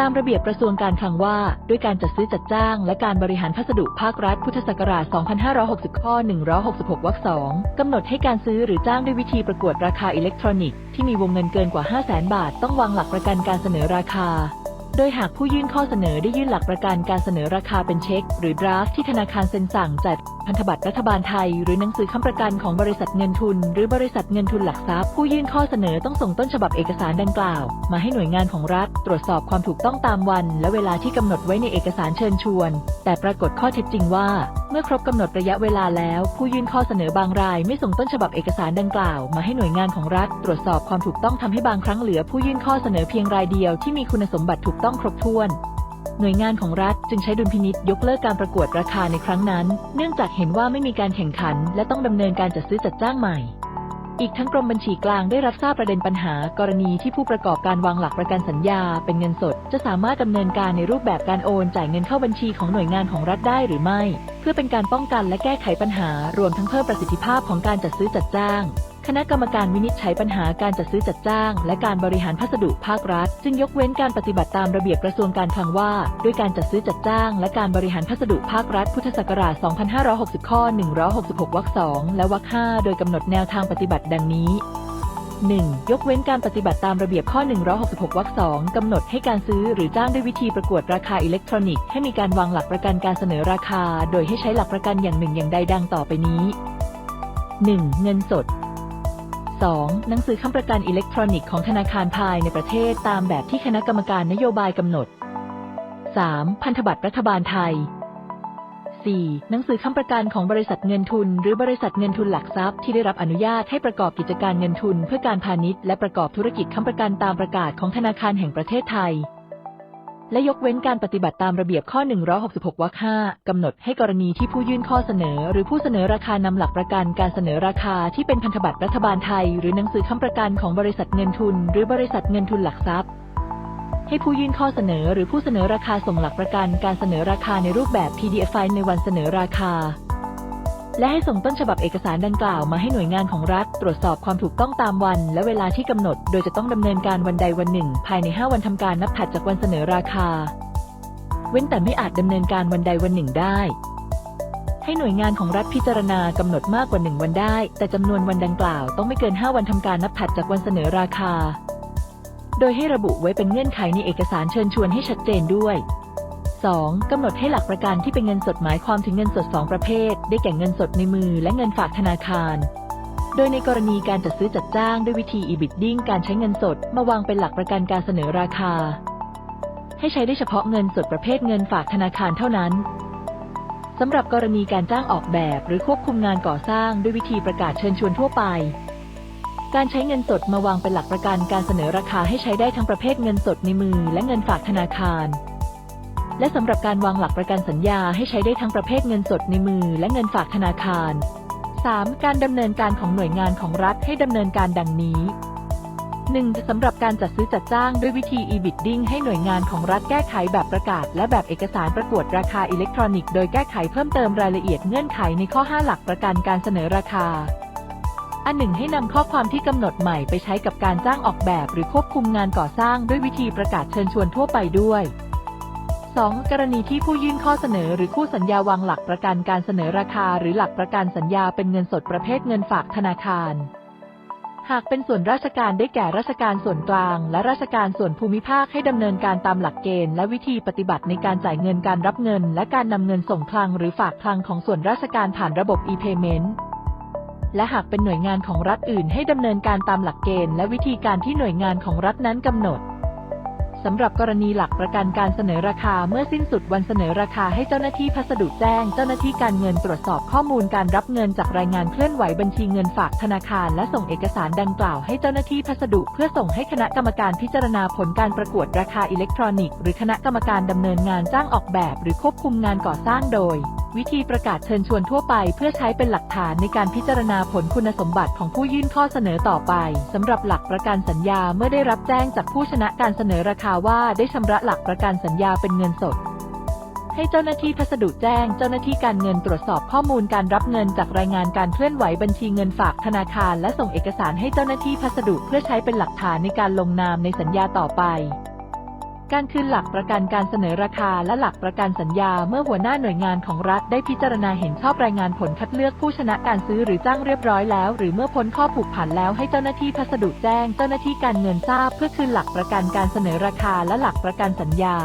ตามระเบียบกระทรวงการคลังว่า ด้วยการจัดซื้อจัดจ้าง และการบริหารพัสดุภาครัฐพุทธศักราช 2560 ข้อ 166 วรรค 2 กำหนดให้การซื้อหรือจ้างด้วยวิธีประกวดราคาอิเล็กทรอนิกส์ที่มีวงเงินเกินกว่า 500,000 บาท ต้องวางหลักประกันการเสนอราคา โดยหากผู้ยื่นข้อเสนอได้ยื่นหลักประกันการเสนอราคาเป็นเช็ค หรือดราฟที่ธนาคารเซ็นสั่งจัดพันธบัตรรัฐบาลไทย หรือหนังสือค้ำประกันของบริษัทเงินทุน หรือบริษัทเงินทุนหลักทรัพย์ ผู้ยื่นข้อเสนอต้องส่งต้นฉบับเอกสารดังกล่าว มาให้หน่วยงานของรัฐ ตรวจสอบความถูกต้องตามวัน และเวลาที่กำหนดไว้ในเอกสารเชิญชวน แต่ปรากฏข้อเท็จจริงว่า มื่อครบกำหนดระยะเวลาแล้ว ผู้ยื่นข้อเสนอบางราย ไม่ส่งต้นฉบับเอกสารดังกล่าว มาให้หน่วยงานของรัฐ ตรวจสอบความถูกต้องทำให้บางครั้งเหลือ ผู้ยื่นข้อเสนอเพียงรายเดียวที่มีคุณสมบัติถูกต้องครบถ้วนหน่วยงานของรัฐจึงใช้ดุลพินิษยกเลิกการประกวดราคาในครั้งนั้น เนื่องจากเห็นว่าไม่มีการแข่งขัน และต้องดำเนินการจัดซื้อจัดจ้างใหม่ อีกทั้งกรมบัญชีกลางได้รับทราบประเด็นปัญหา กรณีที่ผู้ประกอบการวางหลักประกันสัญญา เป็นเงินสด จะสามารถดำเนินการในรูปแบบการโอนจ่ายเงินเข้าบัญชีของหน่วยงานของรัฐได้หรือไม่ เพื่อเป็นการป้องกันและแก้ไขปัญหารวมทั้งเพิ่มประสิทธิภาพของการจัดซื้อจัดจ้าง คณะกรรมการวินิจฉัยปัญหาการจัดซื้อจัดจ้าง และการบริหารพัสดุภาครัฐ จึงยกเว้นการปฏิบัติตามระเบียบกระทรวงการคลังว่า ด้วยการจัดซื้อจัดจ้าง และการบริหารพัสดุภาครัฐพุทธศักราช 2560 ข้อ 166 วรรค 2 และวรรค 5 โดยกำหนดแนวทางปฏิบัติดังนี้ 1. ยกเว้นการปฏิบัติตามระเบียบข้อ 166 วรรค 2 กำหนดให้การซื้อหรือจ้างด้วยวิธีประกวดราคาอิเล็กทรอนิกส์ให้มีการวางหลักประกันการเสนอราคา โดยให้ใช้หลักประกันอย่างหนึ่งอย่างใดดังต่อไปนี้ 1. เงินสด 2. หนังสือค้ำประกันอิเล็กทรอนิกส์ของธนาคารภายในประเทศตามแบบที่คณะกรรมการนโยบายกำหนด 3. พันธบัตรรัฐบาลไทย 4. หนังสือค้ำประกันของบริษัทเงินทุน หรือบริษัทเงินทุนหลักทรัพย์ที่ได้รับอนุญาตให้ประกอบกิจการเงินทุนเพื่อการพาณิชย์และประกอบธุรกิจค้ำประกันตามประกาศของธนาคารแห่งประเทศไทย และยกเว้นการปฏิบัติตามระเบียบข้อ 166 วรรค 5 กำหนดให้กรณีที่ผู้ยื่นข้อเสนอ หรือผู้เสนอราคานำหลักประกันการเสนอราคาที่เป็นพันธบัตรรัฐบาลไทย หรือหนังสือค้ำประกันของบริษัทเงินทุน หรือบริษัทเงินทุนหลักทรัพย์ ให้ผู้ยื่นข้อเสนอ หรือผู้เสนอราคาส่งหลักประกันการเสนอราคาในรูปแบบ PDF ไฟล์ในวันเสนอราคา และให้ส่งต้นฉบับเอกสารดังกล่าวมาให้หน่วยงานของรัฐ ตรวจสอบความถูกต้องตามวัน และเวลาที่กำหนด โดยจะต้องดำเนินการวันใดวันหนึ่ง ภายใน 5 วันทำการนับถัดจากวันเสนอราคา เว้นแต่ไม่อาจดำเนินการวันใดวันหนึ่งได้ ให้หน่วยงานของรัฐพิจารณากำหนดมากกว่าหนึ่งวันได้ แต่จำนวนวันดังกล่าวต้องไม่เกิน 5 วันทำการนับถัดจากวันเสนอราคา โดยให้ระบุไว้เป็นเงื่อนไขในเอกสารเชิญชวนให้ชัดเจนด้วย 2. กำหนดให้หลักประกันที่เป็นเงินสดหมายความถึงเงินสด 2 ประเภท ได้แก่เงินสดในมือและเงินฝากธนาคาร โดยในกรณีการจัดซื้อจัดจ้างด้วยวิธี e-bidding การใช้เงินสด มาวางเป็นหลักประกันการเสนอราคา ให้ใช้ได้เฉพาะเงินสดประเภทเงินฝากธนาคารเท่านั้นสำหรับกรณีการจ้างออกแบบหรือควบคุมงานก่อสร้างด้วยวิธีประกาศเชิญชวนทั่วไป การใช้เงินสดมาวางเป็นหลักประกันการเสนอราคาให้ใช้ได้ทั้งประเภทเงินสดในมือและเงินฝากธนาคาร และสำหรับการวางหลักประกันสัญญาให้ใช้ได้ทั้งประเภทเงินสดในมือและเงินฝากธนาคาร 3. การดำเนินการของหน่วยงานของรัฐให้ดำเนินการดังนี้ 1. สำหรับการจัดซื้อจัดจ้างด้วยวิธี e-bidding ให้หน่วยงานของรัฐแก้ไขแบบประกาศ และแบบเอกสารประกวดราคาอิเล็กทรอนิกส์โดยแก้ไขเพิ่มเติมรายละเอียดเงื่อนไขในข้อ 5 หลักประกันการเสนอราคา อันหนึ่งให้นำข้อความที่กำหนดใหม่ไปใช้กับการจ้างออกแบบ หรือควบคุมงานก่อสร้างด้วยวิธีประกาศเชิญชวนทั่วไปด้วย 2. กรณีที่ผู้ยื่นข้อเสนอหรือคู่สัญญาวางหลักประกันการเสนอราคา หรือหลักประกันสัญญาเป็นเงินสดประเภทเงินฝากธนาคาร หากเป็นส่วนราชการได้แก่ราชการส่วนกลาง และราชการส่วนภูมิภาคให้ดำเนินการตามหลักเกณฑ์และวิธีปฏิบัติในการจ่ายเงินการรับเงิน และการนำเงินส่งคลังหรือฝากคลังของส่วนราชการผ่านระบบ e-payment และหากเป็นหน่วยงานของรัฐอื่นให้ดำเนินการตามหลักเกณฑ์และวิธีการที่หน่วยงานของรัฐนั้นกำหนด สำหรับกรณีหลักประกันการเสนอราคาเมื่อสิ้นสุดวันเสนอราคาให้เจ้าหน้าที่พัสดุแจ้ง เจ้าหน้าที่การเงินตรวจสอบข้อมูลการรับเงินจากรายงานเคลื่อนไหวบัญชีเงินฝากธนาคาร และส่งเอกสารดังกล่าวให้เจ้าหน้าที่พัสดุเพื่อส่งให้คณะกรรมการพิจารณาผลการประกวดราคาอิเล็กทรอนิกส์หรือคณะกรรมการดำเนินงานจ้างออกแบบ หรือควบคุมงานก่อสร้างโดย วิธีประกาศเชิญชวนทั่วไปเพื่อใช้เป็นหลักฐานในการพิจารณาผลคุณสมบัติของผู้ยื่นข้อเสนอต่อไปสำหรับหลักประกันสัญญาเมื่อได้รับแจ้งจากผู้ชนะการเสนอราคาว่าได้ชำระหลักประกันสัญญาเป็นเงินสด ให้เจ้าหน้าที่พัสดุแจ้ง เจ้าหน้าที่การเงินตรวจสอบข้อมูลการรับเงินจากรายงานการเคลื่อนไหวบัญชีเงินฝากธนาคาร และส่งเอกสารให้เจ้าหน้าที่พัสดุเพื่อใช้เป็นหลักฐานในการลงนามในสัญญาต่อไป การคืนหลักประกันการเสนอราคาและหลักประกันสัญญาเมื่อหัวหน้าหน่วยงานของรัฐได้พิจารณาเห็นชอบรายงานผลคัดเลือกผู้ชนะการซื้อหรือจ้างเรียบร้อยแล้ว หรือเมื่อพ้นข้อผูกผันแล้วให้เจ้าหน้าที่พัสดุแจ้ง เจ้าหน้าที่การเงินทราบ เพื่อคืนหลักประกันการเสนอราคาและหลักประกันสัญญา